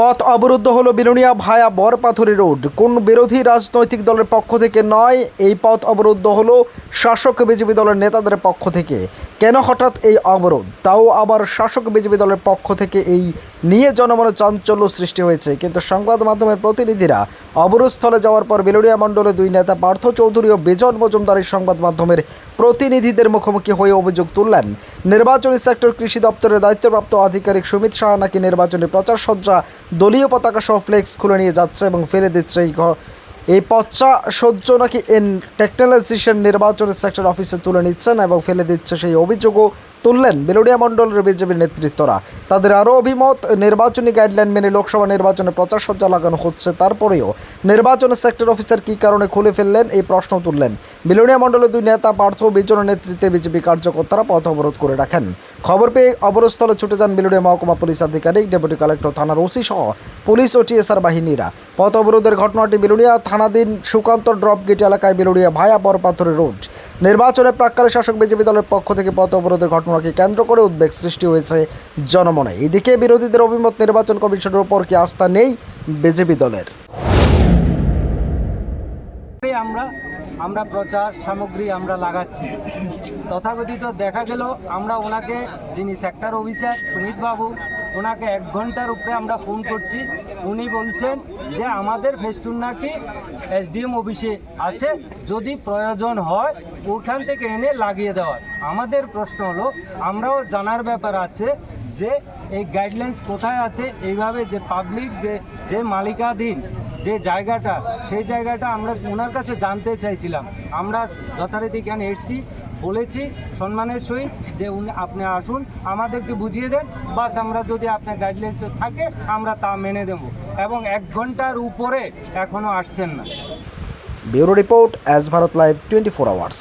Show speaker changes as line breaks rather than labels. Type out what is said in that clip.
পথ অবরুদ্ধ হলো বিলোনিয়া ভায়া বরপাথরি রোড। কোন বিরোধী রাজনৈতিক দলের পক্ষ থেকে নয়, এই পথ অবরুদ্ধ হলো শাসক বিজেপি দলের নেতাদের পক্ষ থেকে। কেন হঠাৎ এই অবরোধ? তাও আবার শাসক বিজেপি দলের পক্ষ থেকে এই নিয়ে জনমনে চাঞ্চল্য সৃষ্টি হয়েছে। কিন্তু সংবাদ মাধ্যমের প্রতিনিধিরা অবরোধস্থলে যাওয়ার পর বিলোনিয়া মণ্ডলের দুই নেতা পার্থ চৌধুরী ও বিজন মজুমদারের সংবাদ মাধ্যমের প্রতিনিধিদের মুখোমুখি হয়ে অভিযোগ তুললেন। নির্বাচনী সেক্টর কৃষি দপ্তরের দায়িত্বপ্রাপ্ত আধিকারিক সুমিত শাহ নাকি নির্বাচনী প্রচার সজ্জা দলীয় পতাকা সহ ফ্লেক্স খুলে নিয়ে যাচ্ছে এবং ফেলে দিচ্ছে এই এই পচ্চা সহ্য নাকি এন টেকনোলাইজেশন নির্বাচনী সেক্টর অফিসে তুলে নিচ্ছেন এবং ফেলে দিচ্ছে সেই অভিযোগও তুললেন বেলুড়িয়া মণ্ডলের বিজেপির নেতৃত্বরা। তাদের আরও অভিমত, নির্বাচনী গাইডলাইন মেনে লোকসভা নির্বাচনে প্রচার সজ্জা লাগানো হচ্ছে, তারপরেও নির্বাচনী সেক্টর অফিসার কী কারণে খুলে ফেললেন এই প্রশ্ন তুললেন বিলোনিয়া মণ্ডলের দুই নেতা পার্থ বিজনের নেতৃত্বে বিজেপি কার্যকর্তারা পথ অবরোধ করে রাখেন। খবর পেয়ে অবরোধস্থলে ছুটে যান বিলোনিয়া মহকুমা পুলিশ আধিকারিক, ডেপুটি কালেক্টর থানার ওসি সহ পুলিশ ও টিএসআর বাহিনীরা। পথ অবরোধের ঘটনাটি বেলুড়িয়া থানাধীন সুকান্ত ড্রপ গেট এলাকায় বেলুড়িয়া ভায়া বরপাথরের রোড। নির্বাচনের প্রাক্কালে শাসক বিজেপি দলের পক্ষ থেকে পথ অবরোধের ঘটনাকে কেন্দ্র করে উদ্বেগ সৃষ্টি হয়েছে জনমনে। এদিকে বিরোধীদের অভিমত, নির্বাচন কমিশনের উপর কি আস্থা নেই বিজেপি দলের?
আমরা আমরা প্রচার সামগ্রী আমরা লাগাচ্ছি। তথাকথিত দেখা গেল, আমরা ওনাকে, যিনি সেক্টর অফিসার সুমিত বাবু ওনাকে এক ঘণ্টার উপরে আমরা ফোন করছি। উনি বলছেন যে, আমাদের ফেস্টুন নাকি এসডিএম অফিসে আছে। যদি প্রয়োজন হয়, ওখান থেকে এনে লাগিয়ে দেওয়ার আমাদের প্রশ্ন হলো, আমরাও জানার ব্যাপার আছে যে, এই গাইডলাইন্স কোথায় আছে? এইভাবে যে পাবলিক যে যে মালিকাধীন যে জায়গাটা, সেই জায়গাটা আমরা ওনার কাছে জানতে চাইছিলাম। আমরা যথারীতি কেন এসছি, বলেছি সম্মানের সহিত যে উনি আপনি আসুন, আমাদেরকে বুঝিয়ে দেন। বাস আমরা যদি আপনার গাইডলাইন্স থাকে, আমরা তা মেনে দেব এবং এক ঘণ্টার উপরে এখনও আসছেন না।
Bureau report as Bharat live twenty four hours.